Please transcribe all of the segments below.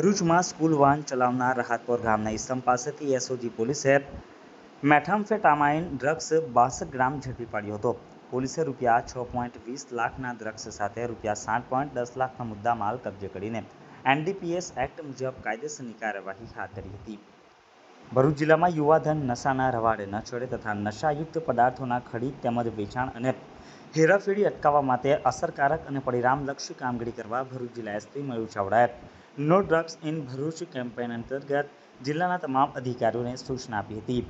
ભરૂચમાં સ્કૂલ વાહન ચલાવનાર રાહતપોર ગામના ઇસમ પાસેથી એસઓજી પોલીસે મેથામ્ફેટામાઇન ડ્રગ્સ બાસઠ ગ્રામ ઝડપી પાડ્યો હતો. પોલીસે રૂપિયા છ પોઈન્ટ વીસ લાખના ડ્રગ્સ સાથે રૂપિયા સાત પોઈન્ટ દસ લાખના મુદ્દા માલ કબજે કરીને એનડીપીએસ એક્ટ મુજબ કાયદેસરની કાર્યવાહી હાથ ધરી હતી. ભરૂચ જિલ્લામાં યુવાધન નશાના રવાડે ન છોડે તથા નશાયુક્ત પદાર્થોના ખરીદ તેમજ વેચાણ અને હેરાફેરી અટકાવવા માટે અસરકારક અને પરિણામલક્ષી કામગીરી કરવા ભરૂચ જિલ્લા એસપી મયુર ચાવડાએ no drugs in Bharuch campaign અંતર્ગત જિલ્લાના તમામ અધિકારીઓને સૂચના આપી હતી.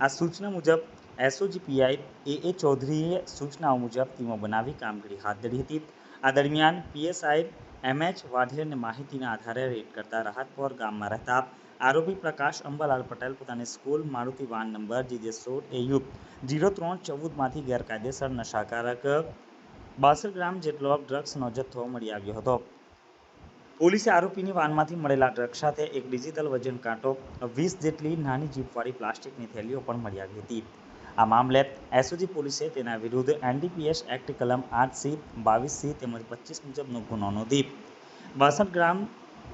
આ સૂચના મુજબ એસઓજી પીઆઈ એ એ ચૌધરીએ સૂચનાઓ મુજબ ટીમો બનાવી કામગીરી હાથ ધરી હતી. આ દરમિયાન પીએસઆઈ એમ એચ વાઢેરની માહિતીના આધારે રેડ કરતા રાહતપોર ગામમાં રહેતા આરોપી પ્રકાશ અંબાલાલ પટેલ પોતાની school Maruti van number GJ સોળ એયુ જીરો ત્રણ ચૌદમાંથી ગેરકાયદેસર નશાકારક બાસઠ ગ્રામ જેટલો ડ્રગ્સનો જથ્થો મળી આવ્યો હતો. પોલીસે આરોપીની વાનમાંથી મળેલા ડ્રગ્સ સાથે એક ડિજિટલ વજન કાંટો, વીસ જેટલી નાની જીપવાળી પ્લાસ્ટિકની થેલીઓ પણ મળી આવી હતી. આ મામલે એસઓજી પોલીસે તેના વિરુદ્ધ એનડીપીએસ એક્ટ કલમ આઠ સી, બાવીસ સી તેમજ પચીસ મુજબનો ગુનો નોંધી. બાસઠ ગ્રામ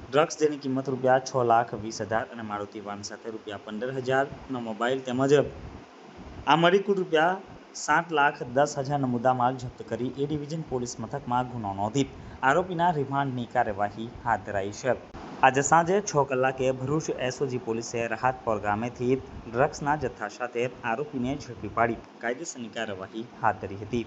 ડ્રગ્સ જેની કિંમત રૂપિયા છ લાખ વીસ હજાર અને મારુતિ વાન સાથે રૂપિયા પંદર હજારનો મોબાઈલ તેમજ આ મળી રૂપિયા સાત લાખ દસ હજારનો મુદ્દામાલ જપ્ત કરી એ ડિવિઝન પોલીસ મથકમાં ગુનો નોંધી. આરોપીના રિમાન્ડની કાર્યવાહી હાથ ધરાઈ છે. આજે સાંજે છ કલાકે ભરૂચ એસઓજી પોલીસે રાહતપોર ગામેથી ડ્રગ્સના જથ્થા સાથે આરોપીને ઝડપી પાડી. કાયદેસરની કાર્યવાહી હાથ ધરી હતી.